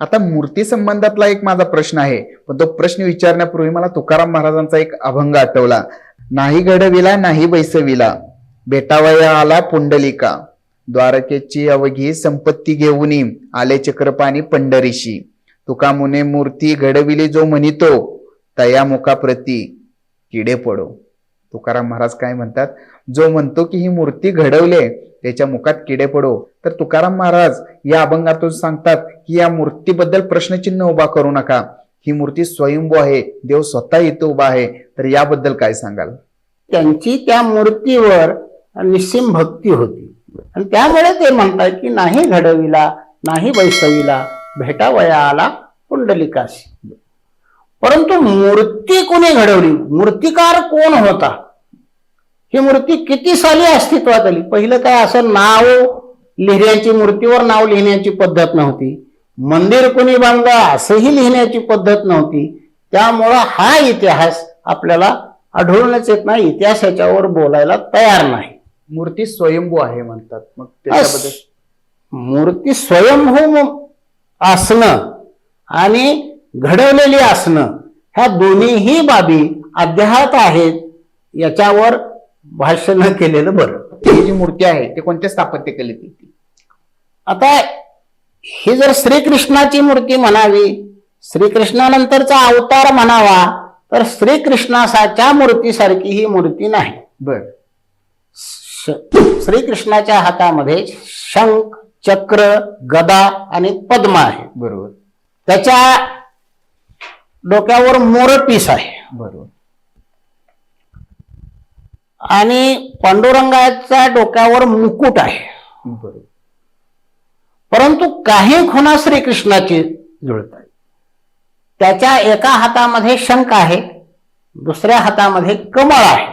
आता मूर्ती संबंधातला एक माझा प्रश्न आहे पण तो प्रश्न विचारण्यापूर्वी मला तुकाराम महाराजांचा एक अभंग आठवला. नाही घडविला नाही बैसविला. भेटावया आला पुंडलिका. द्वारकेची अवघी संपत्ती घेऊन आले चक्रपाणी पंढरीशी. तुका मुने मूर्ती घडविली जो म्हणितो तया मुखाप्रती. किडे पडो. तुकाराम महाराज काय म्हणतात? जो म्हणतो की ही मूर्ती घडवले त्याच्या मुखात किडे पडो. तर तुकाराम महाराज या अभंगातून सांगतात की या मूर्तीबद्दल प्रश्नचिन्ह उभा करू नका. ही मूर्ती स्वयंभू आहे देव स्वतः इथं उभा आहे. तर याबद्दल काय सांगाल? त्यांची त्या मूर्तीवर निस्सीम भक्ती होती. आणि त्यामुळे ते म्हणतात की नाही घडविला नाही बैसविला भेटावया आला पुंडलिकाशी. परंतु मूर्ती कोणी घडवली? मूर्तिकार कोण होता? ही मूर्ती किती साली अस्तित्वात आली? पहिलं काय असं नाव लिहिण्याची मूर्तीवर नाव लिहिण्याची पद्धत नव्हती. मंदिर कोणी बांधलं असंही लिहिण्याची पद्धत नव्हती. त्यामुळं हा इतिहास आपल्याला आढळूनच येत नाही. इतिहास याच्यावर बोलायला तयार नाही. मूर्ती स्वयंभू आहे म्हणतात. मग त्याच्याबद्दल? मूर्ती स्वयंभू असणं आणि घडवलेली असणं ह्या दोन्हीही बाबी अध्याहात आहेत. याच्यावर भाष्य न केलेलं बरं. ही जी मूर्ती आहे ते कोणत्या स्थापत्य येते आता ही जर श्रीकृष्णाची मूर्ती म्हणावी श्रीकृष्णानंतरचा अवतार म्हणावा तर श्रीकृष्णाच्या मूर्तीसारखी ही मूर्ती नाही. बर. श्रीकृष्णाच्या हातामध्ये शंख चक्र गदा आणि पद्म आहे. बरोबर. त्याच्या डोक्यावर मोरपीस आहे. बरोबर. आणि पांडुरंगाच्या डोक्यावर मुकुट आहे. परंतु काही खुणा श्रीकृष्णाची जुळतात त्याच्या एका हातामध्ये शंख आहे दुसऱ्या हातामध्ये कमळ आहे.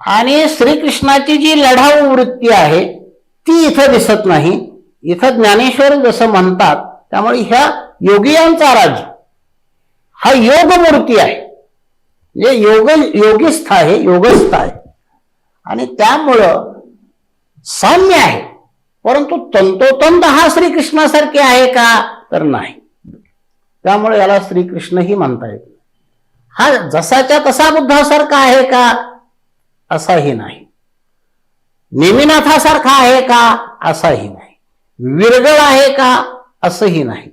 आणि श्रीकृष्णाची जी लढाऊ वृत्ती आहे ती इथं दिसत नाही. इथं ज्ञानेश्वर जसं म्हणतात त्यामुळे ह्या योगियांचा राज हा योग मूर्ती आहे. जे योग योगिस्थ आहे योगस्थ आहे. आणि त्यामुळं साम्य आहे. परंतु तंतोतंत हा श्रीकृष्णासारखे आहे का तर नाही. त्यामुळे याला श्रीकृष्णही म्हणता येत हा जसाच्या तसा बुद्धासारखा आहे का? असाही नाही. नेमिनाथासारखा आहे का? असाही नाही. विरगळ आहे का? असंही नाही.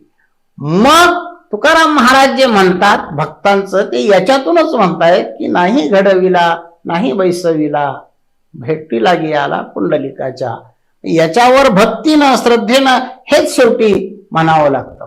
मग तुकाराम महाराज जे म्हणतात भक्तांचं ते याच्यातूनच म्हणतायत की नाही घडविला नाही बैसविला भेटी लागी आला पुंडलिकाच्या. याच्यावर भक्तीनं श्रद्धेनं हेच शेवटी म्हणावं लागतं.